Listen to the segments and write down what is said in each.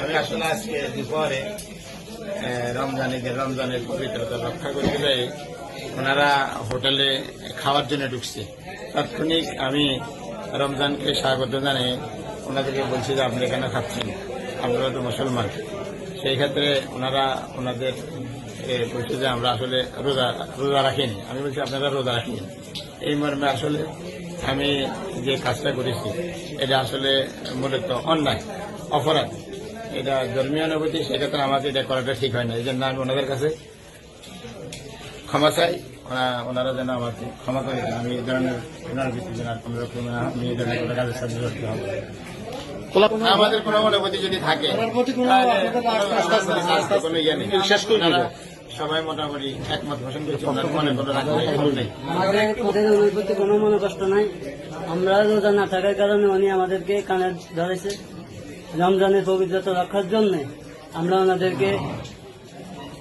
আমি আসলে আজকে দুপুরে রমজানের পবিত্রতা রক্ষা করতে যাই। ওনারা হোটেলে খাওয়ার জন্য ঢুকছে। তাৎক্ষণিক আমি রমজানকে স্বাগত জানিয়ে ওনাদেরকে বলছি যে, আপনি এখানে খাচ্ছেন। আপনারা তো মুসলমান। সেই ক্ষেত্রে ওনারা ওনাদের বলছে যে, আমরা আসলে রোজা রোজা রাখিনি। আমি বলছি, আপনারা রোজা রাখিনি এই মর্মে আসলে আমি যে কাজটা করেছি এটা আসলে মূলত অন্যায় অপরাধ। এটা ধর্মীয় অনুভূতি সেক্ষেত্রে আমাকে এটা করাটা ঠিক হয় না। এই জন্য আমি ওনাদের কাছে ক্ষমা চাই। ওনারা যেন আমাকে ক্ষমা করে দেন। আমি এই ধরনের পুনরাবৃত্তি যেন আর কোনো রকম আমি এই ধরনের কোনো কাজের সাথে জড়িত হব। আমাদের কোনো অনুভূতি যদি থাকে কোনো ইয়ে নেই। সবাই মোটামুটি একমত পোষণ করছে মনে কোনো প্রতি কোনো মনে কষ্ট নাই। আমরা রোজা না থাকার কারণে উনি আমাদেরকে কানে ধরেছে। রমজানের পবিত্রতা রক্ষার জন্য আমরা ওনাদেরকে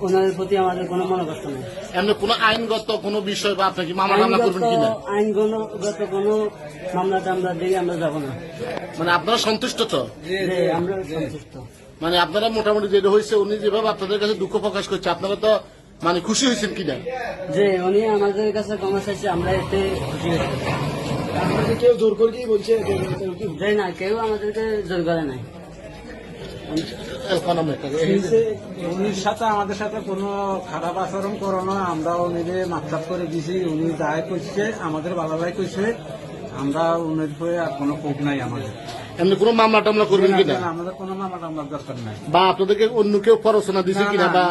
ওনাদের প্রতি আমাদের কোনো মনে কষ্ট নেই। এমনি কোনো আইনগত কোনো বিষয় বা আপনি কি মামলা টামলা করবেন কিনা? আইনগত কোনো মামলা টামলার দিকে আমরা যাব না। মানে আপনারা সন্তুষ্ট তো? আমরা সন্তুষ্ট। মানে আপনারা মোটামুটি যেটা হয়েছে উনি যেভাবে আপনাদের কাছে দুঃখ প্রকাশ করছে আপনারা তো মানে খুশি হয়েছেন কিনা? যে উনি আমাদের কাছে ক্ষমা চাইছে আমরা এতে খুশি হয়েছি। কেউ জোর করে দিয়ে বলছে? যে না কেউ আমাদেরকে জোর করে নাই। উনির সাথে আমাদের সাথে কোনো খারাপ আচরণ করো না আমরা উনিরে করে দিছি উনি যাই করছে আমাদের করছে আমরা উনির হয়ে আর কোনো ক্ষোভ নাই আমাদের। এমনি কোনো মামলা টামলা করবেন কিনা আমাদের কোনো মামলা আমরা দরকার নাই। বা আপনাদেরকে অন্য কেউ প্ররোচনা দিছে কিনা বা।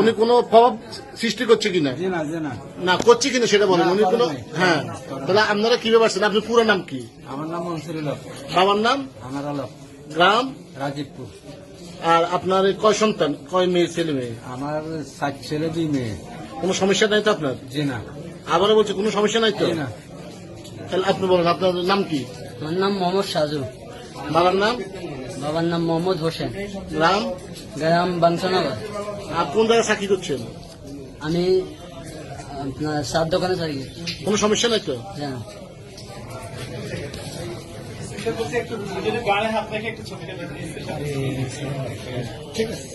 উনি কোনো প্রভাব সৃষ্টি করছে কিনা? না করছে কিনা সেটা বলেন। উনি কোনো হ্যাঁ। তাহলে আপনারা কীভাবে পারছেন আপনি পুরো নাম কি? আমার নাম মনসুরুল বাবার নাম? আমার গ্রাম? রাজীবপুর। আর আপনার কয় সন্তান? কয় মেয়ে ছেলে মেয়ে? আমার সাত ছেলে দুই মেয়ে। কোনো সমস্যা নাই তো আপনার? জি না। আবারও বলছে কোনো সমস্যা নাই তো? না। তাহলে আপনি বলেন আপনার নাম কি? আমার নাম মোহাম্মদ সাজু। বাবার নাম? বাবার নাম মোহাম্মদ হোসেন। গ্রাম? গ্রাম বাংশনগর আর কোন জায়গায় চাকরি করছেন? আমি আপনার সাত দোকানে থাকি কোনো সমস্যা নাই তো? জানো ঠিক আছে।